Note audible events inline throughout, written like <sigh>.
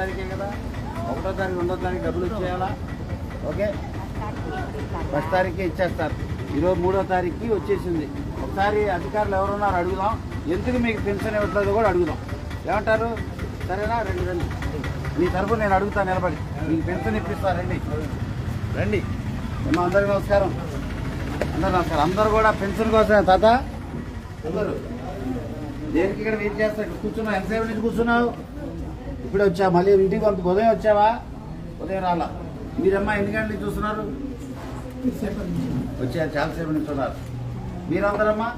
తారీఖే కదా? ఒకటో తారీఖు రెండో తారీఖు డబ్బులు ఇచ్చేయాలా ఓకే? ఫస్ట్ తారీఖే ఇచ్చేస్తారు. ఈరోజు మూడో తారీఖుకి వచ్చేసింది. ఒకసారి అధికారులు ఎవరున్నారు అడుగుదాం. ఎందుకు మీకు పెన్షన్ ఇవ్వట్లేదో కూడా అడుగుదాం. ఏమంటారు? సరేనా? రండి రండి. మీ తరఫున నేను అడుగుతాను నిలబడి. మీకు పెన్షన్ ఇప్పిస్తా రండి. రండి. ఏమో అందరికీ నమస్కారం. అందరు నమస్కారం. అందరూ కూడా పెన్షన్ కోసమే తాత? అందరూ. దేనికి ఇక్కడ వెయిట్ చేస్తా ఇక్కడ కూర్చున్నావు. ఎంతసేపు నుంచి కూర్చున్నావు? ఇప్పుడే వచ్చా మళ్ళీ ఇంటికి పంపి ఉదయం వచ్చావా? ఉదయం రాలా. మీరమ్మా ఎన్ని గంటలు చూస్తున్నారు వచ్చా చాలాసేపు నుంచి ఉన్నారు. మీరందరమ్మా?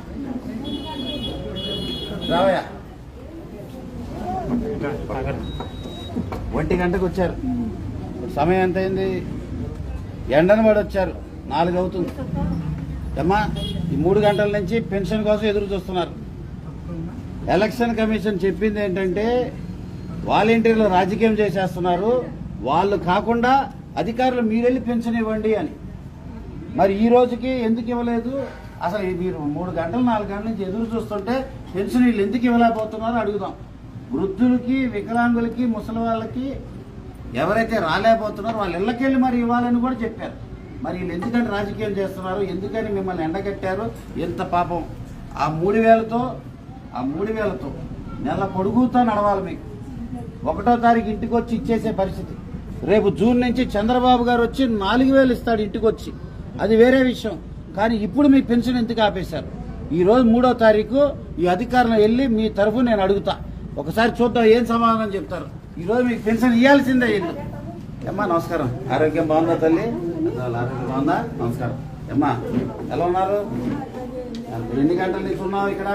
రావయ్యా. ఒంటి గంటకు వచ్చారు. సమయం ఎంత అయింది ఎండను పడి వచ్చారు. నాలుగు అవుతుంది. అమ్మా ఈ మూడు గంటల నుంచి పెన్షన్ కోసం ఎదురు చూస్తున్నారు. ఎలక్షన్ కమిషన్ చెప్పింది ఏంటంటే వాలంటీర్లు రాజకీయం చేసేస్తున్నారు. వాళ్ళు కాకుండా అధికారులు మీరెళ్ళి పెన్షన్ ఇవ్వండి అని. మరి ఈ రోజుకి ఎందుకు ఇవ్వలేదు? అసలు మీరు మూడు గంటలు నాలుగు గంటల నుంచి ఎదురు చూస్తుంటే పెన్షన్ వీళ్ళు ఎందుకు ఇవ్వలేకపోతున్నారో అడుగుదాం. వృద్ధులకి వికలాంగులకి ముసలి వాళ్ళకి ఎవరైతే రాలేకపోతున్నారో వాళ్ళ ఇళ్ళకెళ్ళి మరి ఇవ్వాలని కూడా చెప్పారు. మరి వీళ్ళు ఎందుకని రాజకీయం చేస్తున్నారు? ఎందుకని మిమ్మల్ని ఎండగట్టారు? ఎంత పాపం. ఆ మూడు వేలతో ఆ మూడు వేలతో నెల పొడుగుతా నడవాలి మీకు. ఒకటో తారీఖు ఇంటికి వచ్చి ఇచ్చేసే పరిస్థితి. రేపు జూన్ నుంచి చంద్రబాబు గారు వచ్చి నాలుగు వేలు ఇస్తాడు ఇంటికి వచ్చి అది వేరే విషయం. కానీ ఇప్పుడు మీ పెన్షన్ ఎందుకు ఆపేశారు? ఈ రోజు మూడో తారీఖు ఈ అధికారులు వెళ్ళి మీ తరఫు నేను అడుగుతా. ఒకసారి చూద్దాం ఏం సమాధానం చెప్తారు. ఈ రోజు మీకు పెన్షన్ ఇవ్వాల్సిందే ఇల్లు. అమ్మా నమస్కారం. ఆరోగ్యం బాగుందా తల్లి? ఆరోగ్యం బాగుందా? నమస్కారం. అమ్మా ఎలా ఉన్నారు? ఎన్ని గంటల నుంచి ఉన్నావు ఇక్కడ?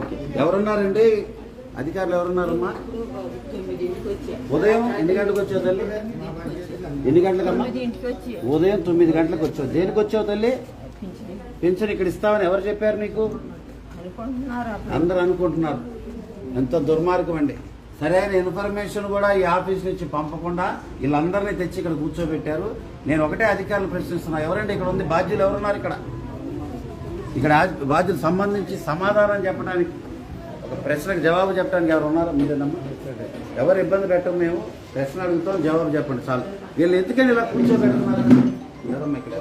ఓకే. ఎవరున్నారండి? అధికారులు ఎవరున్నారమ్మా? ఉదయం ఎన్ని గంటలకు వచ్చావు తల్లి? ఎన్ని గంటలకమ్మా? ఉదయం తొమ్మిది గంటలకు వచ్చావు. దేనికి వచ్చావు తల్లి? పెన్షన్. ఇక్కడ ఇస్తామని ఎవరు చెప్పారు నీకు? అందరూ అనుకుంటున్నారు. ఎంత దుర్మార్గం అండి. సరైన ఇన్ఫర్మేషన్ కూడా ఈ ఆఫీస్ నుంచి పంపకుండా వీళ్ళందరినీ తెచ్చి ఇక్కడ కూర్చోబెట్టారు. నేను ఒకటే అధికారులు ప్రశ్నిస్తున్నా. ఎవరండి ఇక్కడ ఉంది? బాధ్యులు ఎవరున్నారు ఇక్కడ? ఇక్కడ బాధ్యులు సంబంధించి సమాధానం చెప్పడానికి ప్రశ్నకు జవాబు చెప్పడానికి ఎవరు ఉన్నారో? మీరేనమ్మా ఎవరు ఇబ్బంది పెట్టం మేము? ప్రశ్న అడుగుతాం జవాబు చెప్పండి చాలు. వీళ్ళు ఎందుకని ఇలా కూర్చోబెడుతున్నారు? ఎవరమ్మా ఇక్కడ?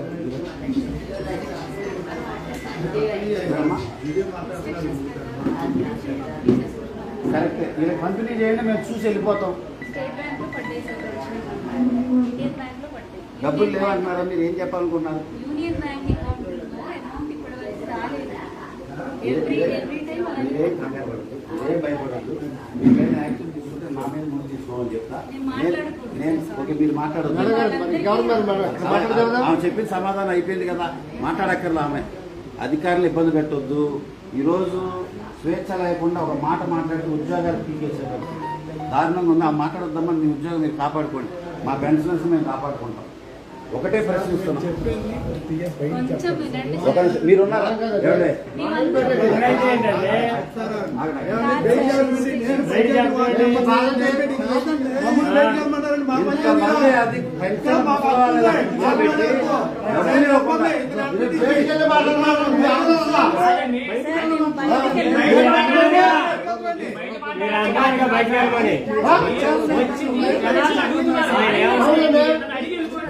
ఎవరమ్మా? కరెక్ట్. వీళ్ళకి పంపిణీ చేయండి మేము చూసి వెళ్ళిపోతాం. డబ్బులు లేవంటున్నారా? మీరు ఏం చెప్పాలనుకుంటున్నారు? యూనియన్ బ్యాంక్ అకౌంట్ మీరేం మీరేం భయపడద్దు. యాక్షన్ తీసుకుంటే నా మీద ముందు తీసుకోవాలని చెప్తా. నేను. ఓకే మీరు ఆమె చెప్పిన సమాధానం అయిపోయింది కదా. మాట్లాడక్కర్లా ఆమె. అధికారులు ఇబ్బంది పెట్టొద్దు. ఈరోజు స్వేచ్ఛ లేకుండా ఒక మాట మాట్లాడితే ఉద్యోగాలు పీకేసేవారు దారుణంగా ఉంది. ఆ మాట్లాడొద్దామని మీ ఉద్యోగం మీరు కాపాడుకోండి. మా పెన్షన్స్ మేము కాపాడుకుంటాం. ఒకటే ప్రశ్నిస్తున్నాం. మీరున్నారా? ఎవరే?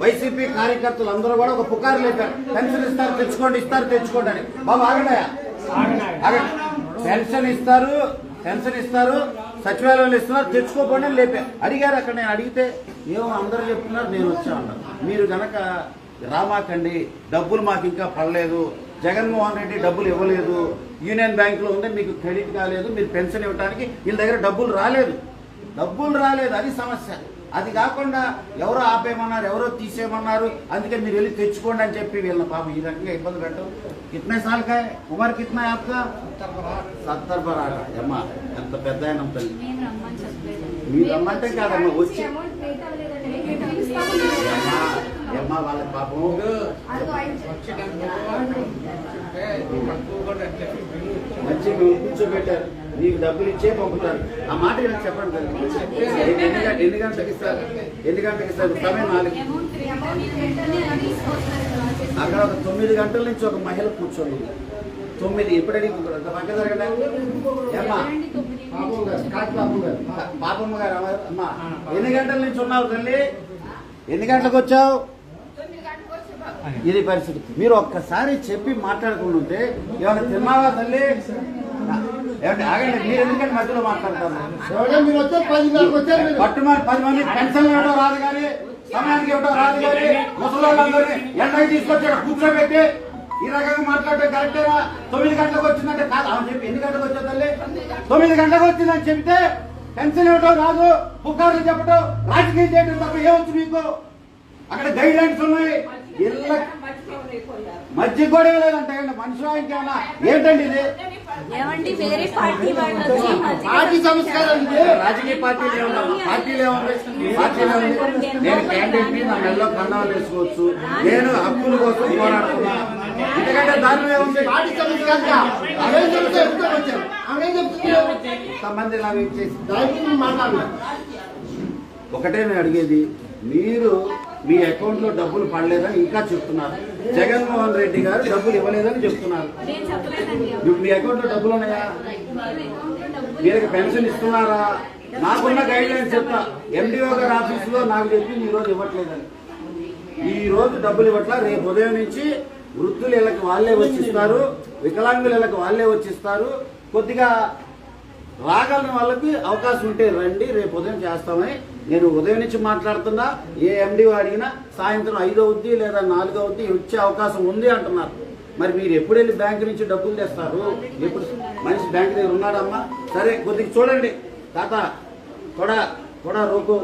వైసీపీ కార్యకర్తలు అందరూ కూడా ఒక పుకారు లేపారు. పెన్షన్ ఇస్తారు తెచ్చుకోండి ఇస్తారు తెచ్చుకోండి అని. బాబు ఆగడాయా పెన్షన్ ఇస్తారు పెన్షన్ ఇస్తారు సచివాలయంలో ఇస్తున్నారు తెచ్చుకోకుండా లేపే లేపా అడిగారు అక్కడ నేను అడిగితే ఏమో అందరూ చెప్తున్నారు నేను వచ్చా మీరు గనక రామాకండి డబ్బులు మాకు ఇంకా పడలేదు జగన్మోహన్ రెడ్డి డబ్బులు ఇవ్వలేదు యూనియన్ బ్యాంకులో ఉంది మీకు క్రెడిట్ కాలేదు మీరు పెన్షన్ ఇవ్వడానికి వీళ్ళ దగ్గర డబ్బులు రాలేదు. డబ్బులు రాలేదు అది సమస్య. అది కాకుండా ఎవరో ఆపేయమన్నారు ఎవరో తీసేయమన్నారు అందుకే మీరు వెళ్ళి తెచ్చుకోండి అని చెప్పి వీళ్ళ పాప ఈ రకంగా ఇబ్బంది పెట్టవు కిట్నే సాల్కా కుమార్ కిట్నా యాప్ సత్తర్ బరాగా అమ్మా ఎంత పెద్ద ఆయన తల్లి మీరు అమ్మంటే కాదమ్మా వచ్చి అమ్మా వాళ్ళ పాపం. మంచి కూర్చోబెట్టారు. నీకు డబ్బులు ఇచ్చే పంపుతారు. ఆ మాట ఇలా చెప్పండి ఎన్ని ఎన్ని గంట- ఎన్ని గంటలకు ఇస్తారు? ఎన్ని గంటలకు ఇస్తారు? సమయం నాలుగు. అక్కడ ఒక తొమ్మిది గంటల నుంచి ఒక మహిళ కూర్చొని తొమ్మిది ఎప్పుడైనా పక్క జరగడానికి పాపమ్మ గారు అమ్మా ఎన్ని గంటల నుంచి ఉన్నావు తల్లి? ఎన్ని గంటలకు వచ్చావు? ఇది పరిస్థితి. మీరు ఒక్కసారి చెప్పి మాట్లాడుకుంటుంటే ఉంటే ఏమైనా తిన్నావా తల్లి? ఏమంటే ఆగండి మీరు ఎందుకంటే మధ్యలో మాట్లాడతారు? మీరు వచ్చే పది వచ్చారు. పట్టుమని పది మంది పెన్షన్ ఇవ్వడం రాదు కానీ సమయానికి ఇవ్వడం రాదు కానీ ముసలోళ్ళందరినీ ఎండకి తీసుకొచ్చి ఇక్కడ కూర్చోబెట్టి ఈ రకంగా మాట్లాడటం కరెక్టేనా తొమ్మిది గంటలకు వచ్చిందంటే కాదు అవును చెప్పి ఎన్ని గంటలకు వచ్చా తల్లి? తొమ్మిది గంటలకు వచ్చిందని చెప్తే పెన్షన్ ఇవ్వడం రాదు పుకార్లు చెప్పడం రాజకీయం చేయడం తప్ప ఏమొచ్చు మీకు? అక్కడ గైడ్ లైన్స్ ఉన్నాయి. ఇళ్ళ మధ్య కూడా ఇవ్వలేదంటే మనుషులు ఇంకేమన్నా ఏంటండి ఇది? ఏమండి వేరే పార్టీ వాళ్ళు వచ్చి మధ్య- పార్టీ సంస్కారం ఇది. రాజకీయ పార్టీలు ఏమన్నా పార్టీలు ఏముంది పార్టీలు నేను క్యాండిడేట్ని నా మెల్లో కండాలు వేసుకోవచ్చు. నేను హక్కుల కోసం పోరాడుతున్నా. ఎందుకంటే దానిలో ఏముంది? పార్టీ చెప్తే వచ్చారు? చెప్తున్నారు కొంతమంది ఇలా చేసి మాట్లాడలేదు. ఒకటే నేను అడిగేది మీరు మీ అకౌంట్లో డబ్బులు పడలేదని ఇంకా చెప్తున్నారు. జగన్మోహన్ రెడ్డి గారు డబ్బులు ఇవ్వలేదని చెప్తున్నారు. మీ- అకౌంట్లో డబ్బులు ఉన్నాయా మీ అకౌంట్లో డబ్బులు వీళ్ళకి పెన్షన్ ఇస్తున్నారా? నాకున్న గైడ్ లైన్స్ చెప్తా ఎండిఓ గారి ఆఫీసులో నాకు చెప్పి ఈ రోజు ఇవ్వట్లేదని. ఈ రోజు డబ్బులు ఇవ్వట్లా. రేపు ఉదయం నుంచి వృద్ధులు ఇళ్ళకి వాళ్ళే వచ్చిస్తారు. వికలాంగుల ఇళ్ళకి వాళ్ళే వచ్చిస్తారు. కొద్దిగా రాగలిగిన వాళ్ళకి అవకాశం ఉంటే రండి రేపు ఉదయం చేస్తామని నేను ఉదయం నుంచి మాట్లాడుతున్నా ఏ ఎండిఓ అడిగినా సాయంత్రం ఐదో అవుద్ది లేదా నాలుగో అవుద్ది వచ్చే అవకాశం ఉంది అంటున్నారు మరి మీరు ఎప్పుడు వెళ్ళి బ్యాంక్ నుంచి డబ్బులు తెస్తారు ఎప్పుడు మనిషి బ్యాంక్ దగ్గర ఉన్నాడమ్మా సరే కొద్దిగా చూడండి తాత थोड़ा थोड़ा रोको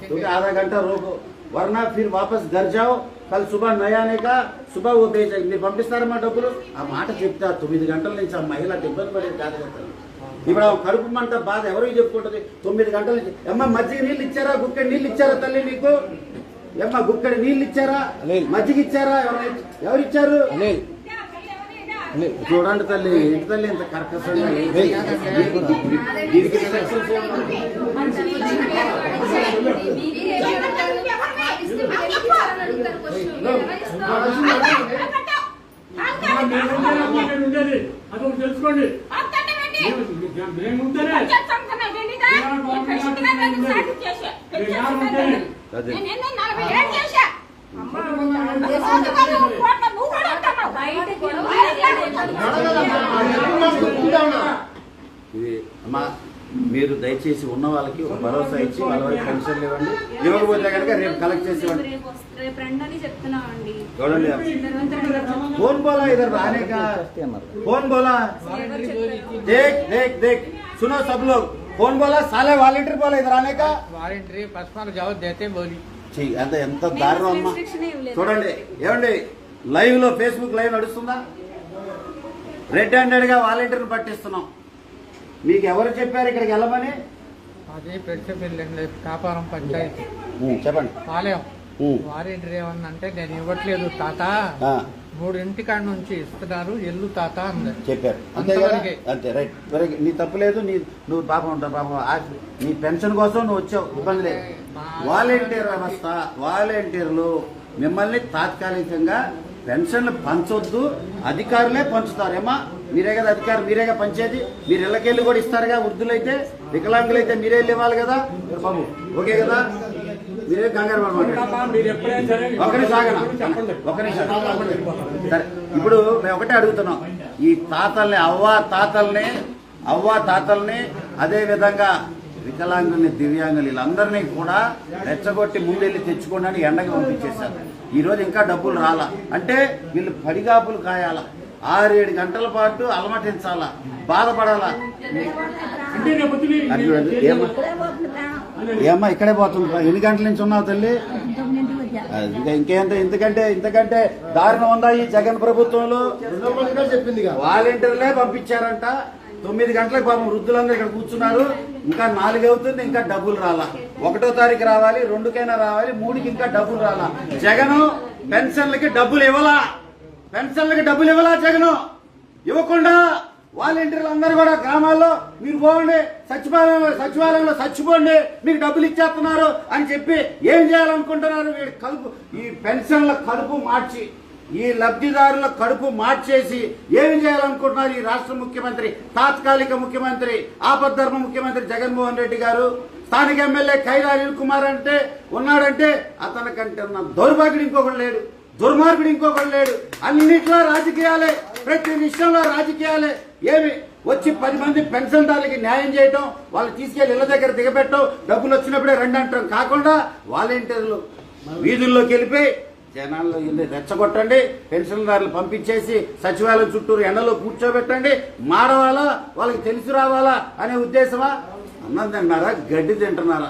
क्योंकि आधा घंटा रोको वरना फिर वापस घर जाओ కల్ సుబా నయానేక సుబా ఓ పేజ్ మీరు పంపిస్తారమ్మా డబ్బులు ఆ మాట చెప్తా తొమ్మిది గంటల నుంచి ఆ మహిళ ఇబ్బంది పడేది కాదు కదా ఇప్పుడు కడుపు మంట బాధ ఎవరికి చెప్పుకుంటది? తొమ్మిది గంటల అమ్మ మజ్జిగ నీళ్ళు ఇచ్చారా? గుక్కడి నీళ్ళు ఇచ్చారా తల్లి మీకు ఏమ్మా గుక్కడి నీళ్ళు ఇచ్చారా? మజ్జిగ ఇచ్చారా? ఎవరు ఎవరు ఇచ్చారు? చూడండి తల్లి ఏంటి తల్లి ఇంత ఒకటి తెలుసుకోండి. ఇది అమ్మా మీరు దయచేసి ఉన్న వాళ్ళకి ఒక భరోసా ఇచ్చి వాళ్ళ వరకు పెన్షన్లు ఇవ్వండి. ఇవ్వకపోతే కనుక రేపు కలెక్ట్ చేసి ఇవ్వండి ఫ్రెండ్ చెయ్యి అంత ఎంత చూడండి ఏమండి? లైవ్లో ఫేస్బుక్ లైవ్ నడుస్తుందా? రెడ్ హ్యాండెడ్గా వాలంటీర్ పట్టిస్తున్నాం. మీకు ఎవరు చెప్పారు ఇక్కడికి వెళ్ళమని? అది కాపారం పంచాయతీ. చెప్పండి. పాలెం. ఉమ్. వాలంటరీ ఏమన్నంటే నేను ఇవ్వట్లేదు తాత. మూడింటి కాడ నుంచి ఇస్తున్నారు ఎల్లు తాత అంది. చెప్పారు. అంతే కదా. అంతే రైట్. వెరీ. నీ తప్పు లేదు నీ నువ్వు పాపం ఉంటావు పాపం. నీ పెన్షన్ కోసం నువ్వు వచ్చావు ఇబ్బంది లేదు. వాలంటీర్ వ్యవస్థ వాలంటీర్లు మిమ్మల్ని తాత్కాలికంగా పెన్షన్లు పంచొద్దు అధికారులే పంచుతారేమా మీరే కదా అధికారులు మీరేగా పంచేది? మీరు ఇళ్ళకెళ్ళి కూడా ఇస్తారుగా వృద్ధులైతే వికలాంగులైతే మీరే వెళ్ళి ఇవ్వాలి కదా? మీరు బాబు ఓకే కదా? మీరే కంగారు సరే ఒకరి సాగన చెప్పండి. ఒకరి సరే ఇప్పుడు మేము ఒకటే అడుగుతున్నాం. ఈ తాతల్ని అవ్వ తాతల్ని అవ్వ తాతల్ని అదే విధంగా వికలాంగుల్ని దివ్యాంగులు వీళ్ళందరినీ కూడా రెచ్చగొట్టి ముందెళ్ళి తెచ్చుకోండి అని ఎండకి పంపించేశారు. ఈ రోజు ఇంకా డబ్బులు రాలా. అంటే వీళ్ళు పడిగాపులు కాయాల? ఆరేడు గంటల పాటు అలమటించాలా? బాధపడాలా? అంటే ఏమ్మా ఇక్కడే పోతున్నా ఎన్ని గంటల నుంచి ఉన్నావు తల్లి? ఇంకా ఇంకేంత? ఎందుకంటే ఇంతకంటే దారుణం ఉందా ఈ జగన్ ప్రభుత్వంలో? చెప్పింది ఇక. వాలంటీర్లే పంపించారంట. తొమ్మిది గంటలకు పాపం వృద్ధులందరూ ఇక్కడ కూర్చున్నారు. ఇంకా నాలుగు అవుతుంది ఇంకా డబ్బులు రాలా. ఒకటో తారీఖు రావాలి రెండుకైనా రావాలి మూడుకి ఇంకా డబ్బులు రాలా. జగన్ పెన్షన్లకి డబ్బులు ఇవ్వలా? పెన్షన్లకి డబ్బులు ఇవ్వలా జగను? ఇవ్వకుండా వాలంటీర్లు అందరూ కూడా గ్రామాల్లో మీరు పోండి సచివాలయంలో సచివాలయంలో చచ్చిపోండి మీకు డబ్బులు ఇచ్చేస్తున్నారు అని చెప్పి ఏం చేయాలనుకుంటున్నారు? వీడు కలుపు ఈ పెన్షన్ల కడుపు మార్చి ఈ లబ్ధిదారుల కడుపు మార్చేసి ఏం చేయాలనుకుంటున్నారు ఈ రాష్ట్ర ముఖ్యమంత్రి? తాత్కాలిక ముఖ్యమంత్రి ఆపద్ధర్మ ముఖ్యమంత్రి జగన్మోహన్ రెడ్డి గారు స్థానిక ఎమ్మెల్యే ఖైరా అనిల్ కుమార్ అంటే ఉన్నాడంటే అతనికంటే ఉన్న దౌర్భాగ్యుడు ఇంకొకడు లేడు దుర్మార్గుడు ఇంకొకడు లేడు. అన్నిట్లో రాజకీయాలే ప్రతి విషయంలో రాజకీయాలే. ఏమి? వచ్చి పది మంది పెన్షన్దారులకి న్యాయం చేయటం వాళ్ళు తీసుకెళ్ళి ఇళ్ళ దగ్గర దిగబెట్టడం డబ్బులు వచ్చినప్పుడే రండి అంటాం. కాకుండా వాలంటీర్లు వీధుల్లోకి వెళ్ళిపోయి జనాల్లో ఇల్లు రెచ్చగొట్టండి పెన్షన్దారులు పంపించేసి సచివాలయం చుట్టూరు ఎండలో కూర్చోబెట్టండి. మారవాలా? వాళ్ళకి తెలిసి రావాలా అనే ఉద్దేశమా? అన్నం తింటున్నారా గడ్డి తింటున్నారా?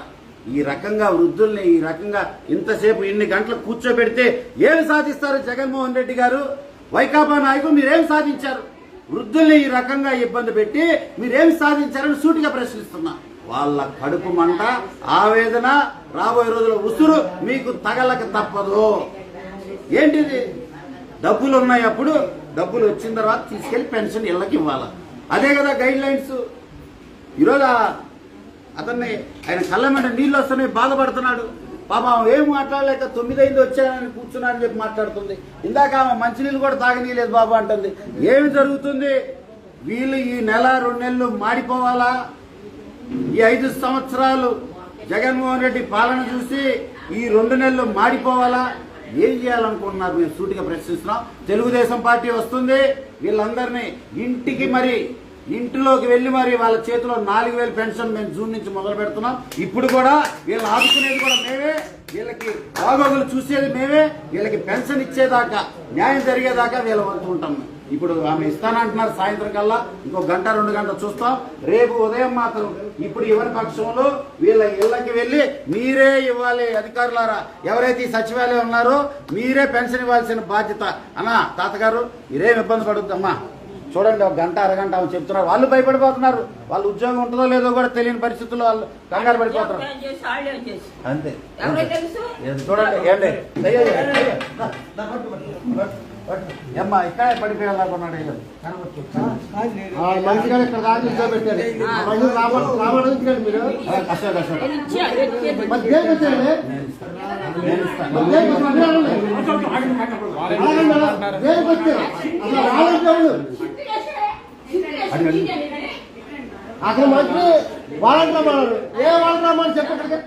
ఈ రకంగా వృద్ధుల్ని ఈ రకంగా ఇంతసేపు ఇన్ని గంటలు కూర్చోబెడితే ఏమి సాధిస్తారు జగన్మోహన్ రెడ్డి గారు? వైకాపా నాయకులు మీరేం సాధించారు? వృద్ధుల్ని ఈ రకంగా ఇబ్బంది పెట్టి మీరేం సాధించారని సూటిగా ప్రశ్నిస్తున్నా. వాళ్ళ కడుపు మంట ఆవేదన రాబోయే రోజుల ఉసురు మీకు తగలక తప్పదు. ఏంటిది? డబ్బులు ఉన్నాయప్పుడు డబ్బులు వచ్చిన తర్వాత తీసుకెళ్ళి పెన్షన్ ఇళ్ళకి ఇవ్వాలి? అదే కదా గైడ్ లైన్స్ ఈరోజు అతన్ని ఆయన కళ్ళ మీద నీళ్ళు వస్తున్నాయి బాధపడుతున్నాడు. పాపం ఏం మాట్లాడలేక తొమ్మిది ఐదు వచ్చానని కూర్చున్నానని చెప్పి మాట్లాడుతుంది. ఇందాక ఆమె మంచినీళ్ళు కూడా తాగనీయలేదు బాబు అంటుంది. ఏమి జరుగుతుంది? వీళ్ళు ఈ నెల రెండు నెలలు మాడిపోవాలా? ఈ ఐదు సంవత్సరాలు జగన్మోహన్ రెడ్డి పాలన చూసి ఈ రెండు నెలలు మాడిపోవాలా? ఏం చేయాలనుకుంటున్నారు మేము సూటిగా ప్రశ్నిస్తున్నాం. తెలుగుదేశం పార్టీ వస్తుంది. వీళ్ళందరినీ ఇంటికి మరి ఇంటిలోకి వెళ్ళి మరి వాళ్ళ చేతిలో నాలుగు వేలు పెన్షన్ మేము జూన్ నుంచి మొదలు పెడుతున్నాం. ఇప్పుడు కూడా వీళ్ళు ఆదుకునేది కూడా మేమే. వీళ్ళకి బాగోగులు చూసేది మేమే. వీళ్ళకి పెన్షన్ ఇచ్చేదాకా న్యాయం జరిగేదాకా వీళ్ళ వంతు ఉంటాం ఇప్పుడు ఆమె ఇస్తానంటున్నారు సాయంత్రం కల్లా. ఇంకో గంట రెండు గంటలు చూస్తాం. రేపు ఉదయం మాత్రం ఇప్పుడు ఇవ్వని పక్షంలో వీళ్ళ ఇళ్ళకి వెళ్ళి మీరే ఇవ్వాలి అధికారులారా. ఎవరైతే ఈ సచివాలయం ఉన్నారో మీరే పెన్షన్ ఇవ్వాల్సిన బాధ్యత. అన్నా తాతగారు మీరేం ఇబ్బంది పడుద్దమ్మా. చూడండి ఒక గంట అరగంట ఆమె చెప్తున్నారు. వాళ్ళు భయపడిపోతున్నారు. వాళ్ళ ఉద్యోగం ఉంటుందో లేదో కూడా తెలియని పరిస్థితుల్లో వాళ్ళు కంగారు పడిపోతున్నారు. అంతే ఎవరో తెలుసు? ఏది చూడండి ఏంటి ఏమ్మా ఇక్కడే పడిపోయేలాగున్నాడు గారు ఇక్కడ మనిషి రాబడి రాబడి వచ్చాడు మీరు? ఆ, కష్టం కష్టం నేను ఇచ్చి అది ఎత్తుకెళ్ళి మరి దేనికి వచ్చారండి నేను ఇస్తాను. మరి దేనికి వచ్చారు? అలాగండి అలా. దేనికి వచ్చారు? అసలు రాలేదు ఎవరు? అడగండి. అక్కడ మంచి అన్నారు ఏ చెప్పండి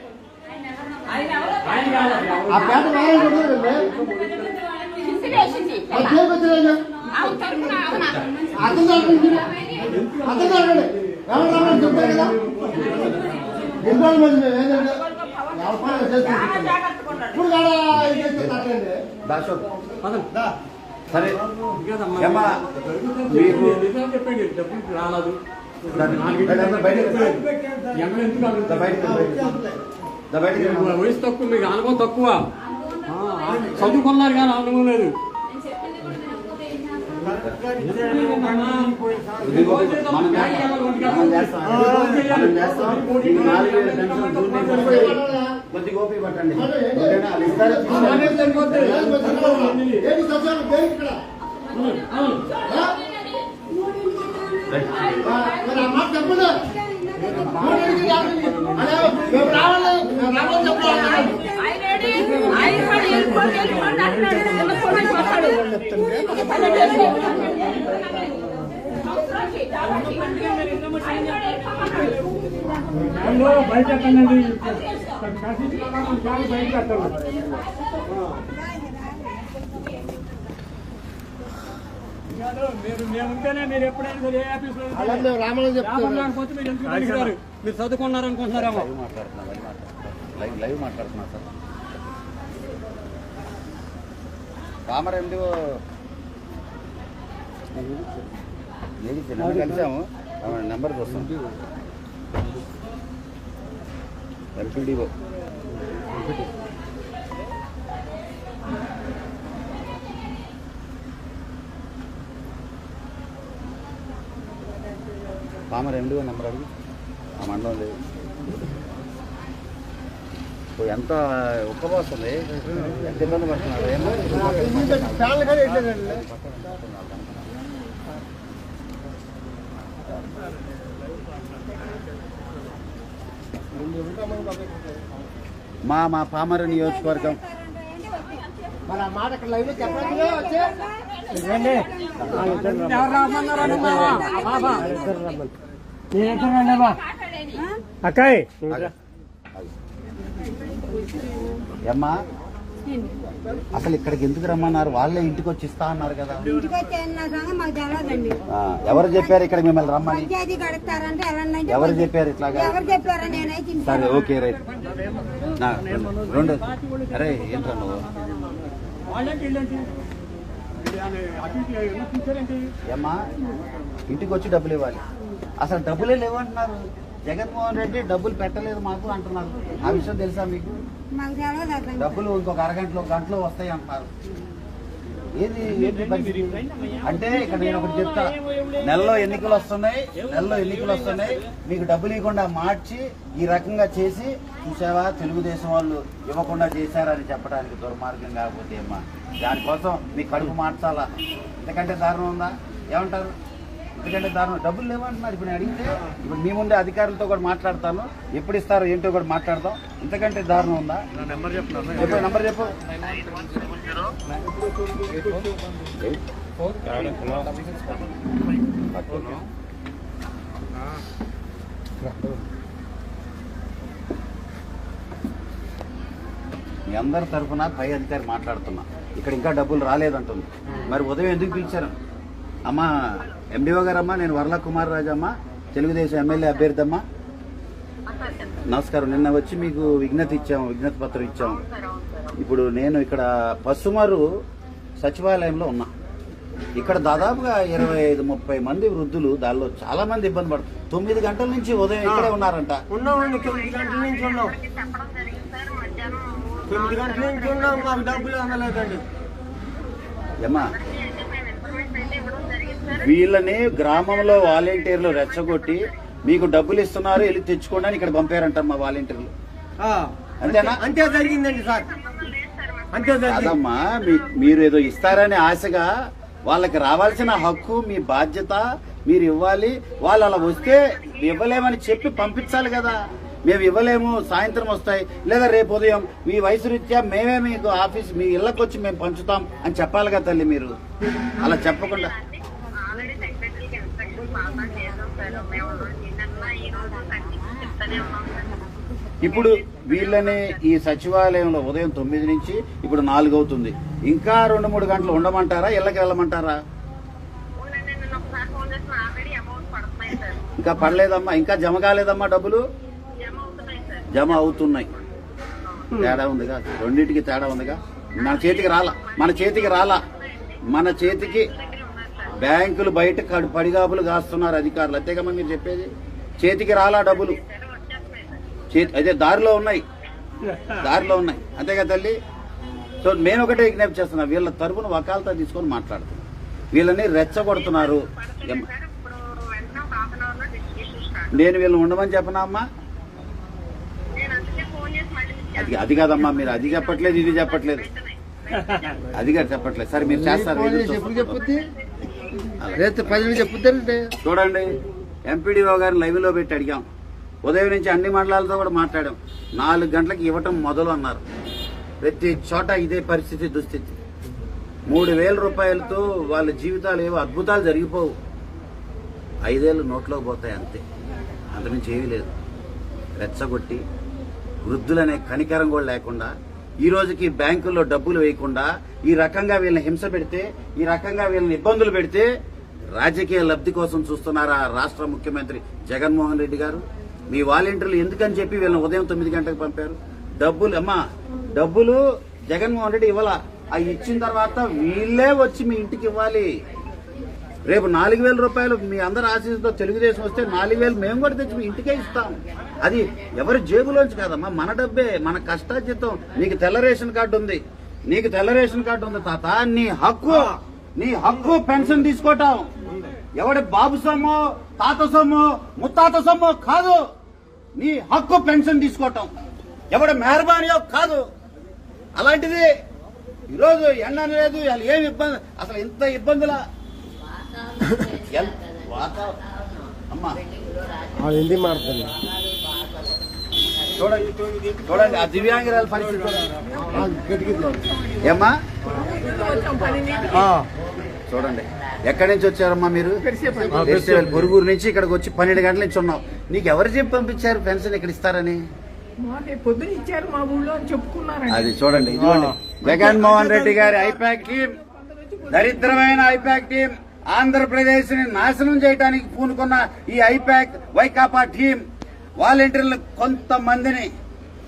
ఆయన ఎవరో ఆ పేట వాలంటీర్ మరి దేనికి వచ్చారు ఆమె తరపున ఆమె అతను దాకండి అతను దాకండి ఎవరు రమ్మని చెప్తారు కదా? మంది ఏంటంటే ఇప్పుడు కాడ ఇది తట్టండి? దాశోక్ పదండి. సరే? ఏమ్మా మీకు చెప్పండి డబ్బులు రాలేదు బయట-. మీకు వయసు తక్కువ మీకు అనుభవం తక్కువ. చదువుకున్నారు కానీ అనుభవం లేదు. ఇదిగో, మనం పట్టండి చెప్పండి బయట మీరు ఉంటేనే మీరు ఎప్పుడైనా ఏ ఆఫీస్లో మీరు లైవ్ మాట్లాడుతున్నా లైవ్ మాట్లాడుతున్నా. లైవ్ లైవ్ మాట్లాడుతున్నా సార్. రామర్ ఎండి ఏది కలిసాము. నెంబర్ కోసం. ఎంపీడీఓ పామర్ ఎండిఓ నెంబర్ అడిగి. ఆ మండలం లేదు. ఇప్పుడు ఎంత ఉక్కబోస్తుంది ఎంత ఇబ్బంది పడుతున్నారు ఏమో మా మా పామర నియోజకవర్గం. మాట లైవ్ చెప్పండి? బాబా. అక్కాయ్. ఏమ్మా? అసలు ఇక్కడికి ఎందుకు రమ్మన్నారు? వాళ్ళే ఇంటికి వచ్చి ఇస్తా అన్నారు కదా. ఎవరు చెప్పారు ఇక్కడ మిమ్మల్ని రమ్మని? ఎవరు చెప్పారు ఇట్లాగా? సరే ఓకే రైట్. రెండు. అరే ఏంట్రా నువ్వు? ఏమ్మా? ఇంటికి వచ్చి డబ్బులు ఇవ్వాలి. అసలు డబ్బులే లేవంటున్నారు. జగన్మోహన్ రెడ్డి డబ్బులు పెట్టలేదు మాకు అంటున్నారు. ఆ విషయం తెలుసా మీకు? డబ్బులు ఇంకొక అరగంటలో గంటలో వస్తాయి అంటున్నారు. ఏది? అంటే ఇక్కడ నేను ఒకటి చెప్తా. నెలలో ఎన్నికలు వస్తున్నాయి నెలలో ఎన్నికలు వస్తున్నాయి. మీకు డబ్బులు ఇవ్వకుండా మార్చి ఈ రకంగా చేసి చూసావా? తెలుగుదేశం వాళ్ళు ఇవ్వకుండా చేశారని చెప్పడానికి దుర్మార్గం కాకపోతే అమ్మా దానికోసం మీ కడుపు మార్చాలా? ఇంతకంటే దారుణం ఉందా? ఏమంటారు? ఎందుకంటే దారుణం డబ్బులు లేవంటున్నారు. ఇప్పుడు నేను అడిగితే ఇప్పుడు మీ ముందే అధికారులతో కూడా మాట్లాడతాను. ఎప్పుడు ఇస్తారో ఏంటో కూడా మాట్లాడతాం. ఇంతకంటే దారుణం ఉందా? నెంబర్ చెప్పు నెంబర్ చెప్పు. మీ అందరి తరఫున పై అధికారి మాట్లాడుతున్నా. ఇక్కడ ఇంకా డబ్బులు రాలేదంటుంది. మరి ఉదయం ఎందుకు పిలిచారు? అమ్మా ఎండిఓ గారమ్మా నేను వరల కుమార్ రాజమ్మ తెలుగుదేశం ఎమ్మెల్యే అభ్యర్థి అమ్మా నమస్కారం. నిన్న వచ్చి మీకు విజ్ఞత ఇచ్చాము విజ్ఞత పత్రం ఇచ్చాము. ఇప్పుడు నేను ఇక్కడ పసుమరు సచివాలయంలో ఉన్నా. ఇక్కడ దాదాపుగా ఇరవై ఐదు ముప్పై మంది వృద్ధులు దానిలో చాలా మంది ఇబ్బంది పడుతున్నారు తొమ్మిది గంటల నుంచి ఉదయం ఇక్కడే ఉన్నారంట. ఉన్నాం. తొమ్మిది గంటల నుంచి ఉన్నాం మాకు డబ్బులు అందలేదండి. ఏమ్మా? వీళ్ళని గ్రామంలో వాలంటీర్లు రెచ్చగొట్టి మీకు డబ్బులు ఇస్తున్నారు వెళ్ళి తెచ్చుకోండి అని ఇక్కడ పంపారంట మా వాలంటీర్లు. అంతేనా? అంతే జరిగిందండి సార్. అంతే కాదమ్మా మీరు ఏదో ఇస్తారని ఆశగా వాళ్ళకి రావాల్సిన హక్కు మీ బాధ్యత మీరు ఇవ్వాలి. వాళ్ళు అలా వస్తే ఇవ్వలేమని చెప్పి పంపించాలి కదా. మేము ఇవ్వలేము సాయంత్రం వస్తాయి. లేదా రేపు ఉదయం మీ వయసు రీత్యా మేమే మీకు ఆఫీస్ మీ ఇళ్ళకి వచ్చి మేము పంచుతాం అని చెప్పాలి కదా తల్లి మీరు. అలా చెప్పకుండా ఆల్రెడీ సెక్రటరీకి ఇన్స్ట్రక్షన్ పాస్ చేసాం సార్ మేము నిన్న ఈ రోజు కంటిన్యూ చెప్తానే ఉన్నాం సార్ ఇప్పుడు వీళ్ళని ఈ సచివాలయంలో ఉదయం తొమ్మిది నుంచి ఇప్పుడు నాలుగు అవుతుంది. ఇంకా రెండు మూడు గంటలు ఉండమంటారా? ఇళ్ళకి వెళ్ళమంటారా? ఇంకా పడలేదమ్మా ఇంకా జమ కాలేదమ్మా డబ్బులు? జమ అవుతున్నాయి జమ అవుతున్నాయి. తేడా ఉందిగా? రెండింటికి తేడా ఉందిగా? మన చేతికి రాలా. మన చేతికి రాలా. మన చేతికి బ్యాంకులు బయట కడు- పడిగాపులు కాస్తున్నారు అధికారులు. అంతేకమ్మా మీరు చెప్పేది? చేతికి రాలా డబ్బులు. చేతి అదే దారిలో ఉన్నాయి. దారిలో ఉన్నాయి. అంతేగా తల్లి? సో నేను ఒకటే విజ్ఞప్తి చేస్తున్నా. వీళ్ళ తరపున వకాలతో తీసుకొని మాట్లాడుతున్నా. వీళ్ళని రెచ్చగొడుతున్నారు. నేను వీళ్ళని ఉండమని చెప్పనా అమ్మా? అది అది కాదమ్మా. మీరు అది చెప్పట్లేదు ఇది చెప్పట్లేదు. <laughs> అది కాదు చెప్పట్లేదు. సరే మీరు చేస్తారు ఫోన్ చేసి ఎప్పుడు చెప్పుద్ది రేపు పది చెప్పుద్దండి. చూడండి ఎంపీడీఓ గారిని లైవ్లో పెట్టి అడిగాం. ఉదయం నుంచి అన్ని మండలాలతో కూడా మాట్లాడాం. నాలుగు గంటలకు ఇవ్వటం మొదలు అన్నారు. ప్రతి చోట ఇదే పరిస్థితి దుస్థితి. మూడు వేల రూపాయలతో వాళ్ళ జీవితాలు ఏవో అద్భుతాలు జరిగిపోవు. ఐదేళ్ళు నోట్లో పోతాయి అంతే. అంతమించి ఏమీ లేదు. రెచ్చగొట్టి వృద్ధులనే కనికరం కూడా లేకుండా ఈ రోజుకి బ్యాంకుల్లో డబ్బులు వేయకుండా ఈ రకంగా వీళ్ళని హింస పెడితే ఈ రకంగా వీళ్ళని ఇబ్బందులు పెడితే రాజకీయ లబ్ధి కోసం చూస్తున్నారా రాష్ట్ర ముఖ్యమంత్రి జగన్మోహన్ రెడ్డి గారు? మీ వాలంటీర్లు ఎందుకని చెప్పి వీళ్ళని ఉదయం తొమ్మిది గంటలకు పంపారు? డబ్బులు అమ్మా డబ్బులు జగన్మోహన్ రెడ్డి ఇవ్వాలా? అవి ఇచ్చిన తర్వాత వీళ్ళే వచ్చి మీ ఇంటికి ఇవ్వాలి. రేపు నాలుగు వేల రూపాయలు మీ అందరి ఆశీస్సుతో తెలుగుదేశం వస్తే నాలుగు వేలు మేము కూడా తెచ్చి మీ ఇంటికే ఇస్తాం. అది ఎవరి జేబులోంచి కాదమ్మా మన డబ్బే మన కష్టార్జితం. నీకు తెల్ల రేషన్ కార్డు ఉంది. నీకు తెల్ల రేషన్ కార్డు ఉంది తాత. నీ హక్కు నీ హక్కు పెన్షన్ తీసుకోవటం. ఎవడి బాబు సొమ్ము తాత సొమ్ము ముత్తాత సొమ్ము కాదు. నీ హక్కు పెన్షన్ తీసుకోవటం. ఎవడ మెహర్బానియో కాదు. అలాంటిది ఈరోజు ఎండ లేదు ఏమి ఇబ్బంది అసలు ఇంత ఇబ్బందుల? వాతావరణం హిందీ మాట్లాడుతుంది చూడండి చూడండి ఆ దివ్యాంగురాల పరిస్థితి. చూడండి. ఏమ్మా? చూడండి. ఎక్కడి నుంచి వచ్చారమ్మా మీరు? పొరుగురు నుంచి ఇక్కడికి వచ్చి పన్నెండు గంటల నుంచి ఉన్నాం నీకు ఎవరు చెప్పి పంపించారు పెన్షన్ ఇక్కడ ఇస్తారని? పొద్దున ఇచ్చారు మా ఊళ్ళో అని చెప్పుకున్నారండి. అది చూడండి ఇదిగోండి జగన్మోహన్ రెడ్డి గారి ఐపాక్ టీం దరిద్రమైన ఐపాక్ టీం ఆంధ్రప్రదేశ్ని నాశనం చేయడానికి పూనుకున్న ఈ ఐపాక్ వైకాపా టీం వాలంటీర్లు కొంతమందిని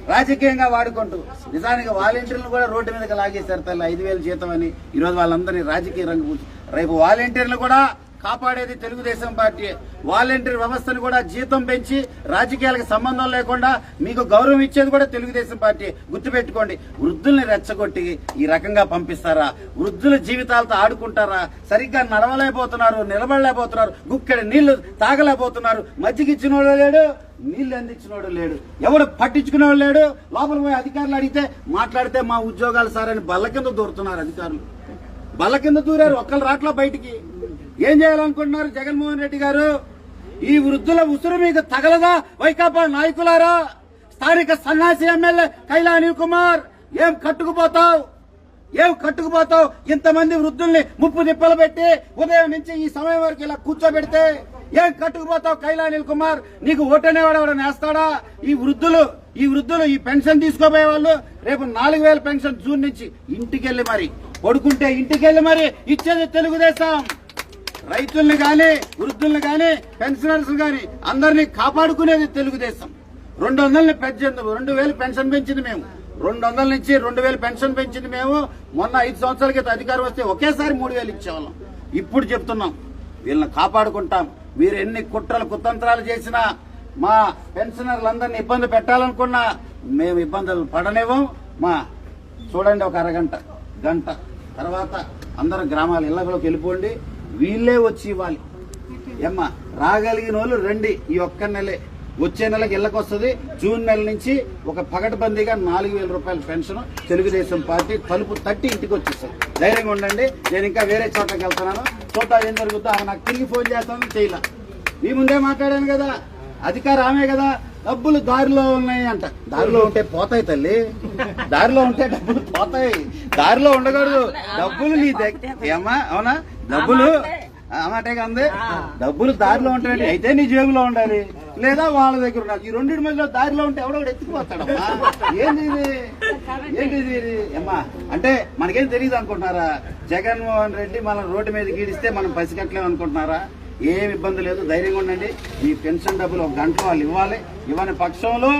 రాజకీయంగా వాడుకుంటూ నిజానికి వాలంటీర్లు కూడా రోడ్డు మీదకి లాగేశారు తల్లి ఐదు వేలు జీతం అని ఈరోజు వాళ్ళందరినీ రాజకీయ రంగు రేపు వాలంటీర్లు కూడా కాపాడేది తెలుగుదేశం పార్టీ. వాలంటీర్ వ్యవస్థను కూడా జీతం పెంచి రాజకీయాలకు సంబంధం లేకుండా మీకు గౌరవం ఇచ్చేది కూడా తెలుగుదేశం పార్టీ. గుర్తుపెట్టుకోండి వృద్ధుల్ని రెచ్చగొట్టి ఈ రకంగా పంపిస్తారా? వృద్ధుల జీవితాలతో ఆడుకుంటారా? సరిగ్గా నడవలేకపోతున్నారు నిలబడలేకపోతున్నారు గుక్కెడి నీళ్ళు తాగలేకపోతున్నారు. మజ్జిగిచ్చినోడు లేడు నీళ్ళు అందించినోడు లేడు. ఎవడు పట్టించుకునేవాడు లేడు? లోపల పోయి అధికారులు అడిగితే మాట్లాడితే మా ఉద్యోగాలు సార్ అని బల్ల కింద దూరుతున్నారు అధికారులు. బల్ల కింద దూరారు ఒక్కరు రాట్లా బయటికి. ఏం చేయాలనుకుంటున్నారు జగన్మోహన్ రెడ్డి గారు? ఈ వృద్ధుల ఉసురు మీకు తగలదా వైకాపా నాయకులారా? స్థానిక సన్నాసి ఎమ్మెల్యే కైలా అనిల్ కుమార్ ఏం కట్టుకుపోతావు? ఏం కట్టుకుపోతావు? ఇంతమంది వృద్ధుల్ని ముప్పు నిప్పలు పెట్టి ఉదయం నుంచి ఈ సమయం వరకు ఇలా కూర్చోబెడితే ఏం కట్టుకుపోతావు కైలా అనిల్ కుమార్? నీకు ఓటనేవాడు ఎవడ నేస్తాడా ఈ వృద్ధులు ఈ వృద్ధులు ఈ పెన్షన్ తీసుకోబోయే వాళ్ళు రేపు నాలుగు వేల పెన్షన్ జూన్ నుంచి ఇంటికెళ్ళి మరి పడుకుంటే ఇంటికెళ్ళి మరి ఇచ్చేది తెలుగుదేశం. రైతుల్ని గాని వృద్ధుల్ని గాని పెన్షనర్స్ గాని అందరినీ కాపాడుకునేది తెలుగుదేశం. రెండు వందలని పెంచింది రెండు వేలు పెన్షన్ పెంచింది మేము. రెండు వందల నుంచి రెండు వేలు పెన్షన్ పెంచింది మేము. మొన్న ఐదు సంవత్సరాల క్రితం అధికారం వస్తే ఒకేసారి మూడు వేలు ఇచ్చేవాళ్ళం. ఇప్పుడు చెప్తున్నాం వీళ్ళని కాపాడుకుంటాం. మీరు ఎన్ని కుట్రలు కుతంత్రాలు చేసినా మా పెన్షనర్లందరినీ ఇబ్బంది పెట్టాలనుకున్నా మేము ఇబ్బందులు పడనివ్వం. మా చూడండి ఒక అరగంట గంట. తర్వాత అందరం గ్రామాల ఇళ్ళలోకి వెళ్ళిపోండి. వీళ్ళే వచ్చి ఇవ్వాలి. ఏమ్మా రాగలిగిన వాళ్ళు రండి. ఈ ఒక్క నెలే. వచ్చే నెలకి ఇళ్ళకి వస్తుంది జూన్ నెల నుంచి ఒక పగటబందీగా నాలుగు వేల రూపాయల పెన్షన్ తెలుగుదేశం పార్టీ తలుపు తట్టి ఇంటికి వచ్చేస్తుంది. ధైర్యంగా ఉండండి. నేను ఇంకా వేరే చోటకి వెళ్తున్నాను. చూద్దాం ఏం జరుగుతుందో ఆమె నాకు తిరిగి ఫోన్ చేస్తాను చేయలే. మీ ముందే మాట్లాడాను కదా. అధికారం ఆమె కదా. డబ్బులు దారిలో ఉన్నాయి అంట. దారిలో ఉంటే పోతాయి తల్లి. దారిలో ఉంటే డబ్బులు పోతాయి. దారిలో ఉండకూడదు. డబ్బులు నీ దగ్గర ఏమ్మా అవునా? డబ్బులు? అమాటే అంది డబ్బులు దారిలో ఉంటాయండి అయితే నీ జేబులో ఉండాలి. లేదా వాళ్ళ దగ్గర ఉండాలి. ఈ రెండింటి మధ్యలో దారిలో ఉంటే ఎవడో ఒకడు ఎత్తుకుపోతాడమ్మా. ఏంది ఇది? ఏంటిది ఇది? అమ్మా అంటే మనకేం తెలియదు అనుకుంటున్నారా? జగన్మోహన్ రెడ్డి మనం రోడ్డు మీద గీడిస్తే మనం పసిగట్టలేము అనుకుంటున్నారా? ఏం ఇబ్బంది లేదు. ధైర్యంగా ఉండండి. ఈ పెన్షన్ డబ్బులు ఒక గంట వాళ్ళు ఇవ్వాలి. ఇవ్వని పక్షంలో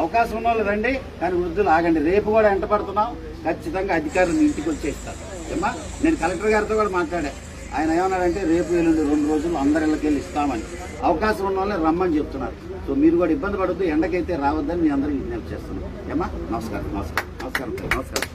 అవకాశం ఉన్న వాళ్ళు రండి. కానీ వృద్ధులు ఆగండి. రేపు కూడా ఎంట పడుతున్నాం. ఖచ్చితంగా అధికారులు మీ ఇంటికి వచ్చేస్తారు. ఏమ్మా నేను కలెక్టర్ గారితో కూడా మాట్లాడా. ఆయన ఏమన్నాడంటే రేపు ఎల్లుండి రెండు రోజులు అందరి ఇళ్ళకి వెళ్ళి ఇస్తామని. అవకాశం ఉన్న వాళ్ళని రమ్మని చెప్తున్నారు. సో మీరు కూడా ఇబ్బంది పడద్దు ఎండకైతే రావద్దని మీ అందరికీ విజ్ఞప్తి చేస్తున్నాను ఏమ్మా నమస్కారం నమస్కారం నమస్కారం నమస్కారం.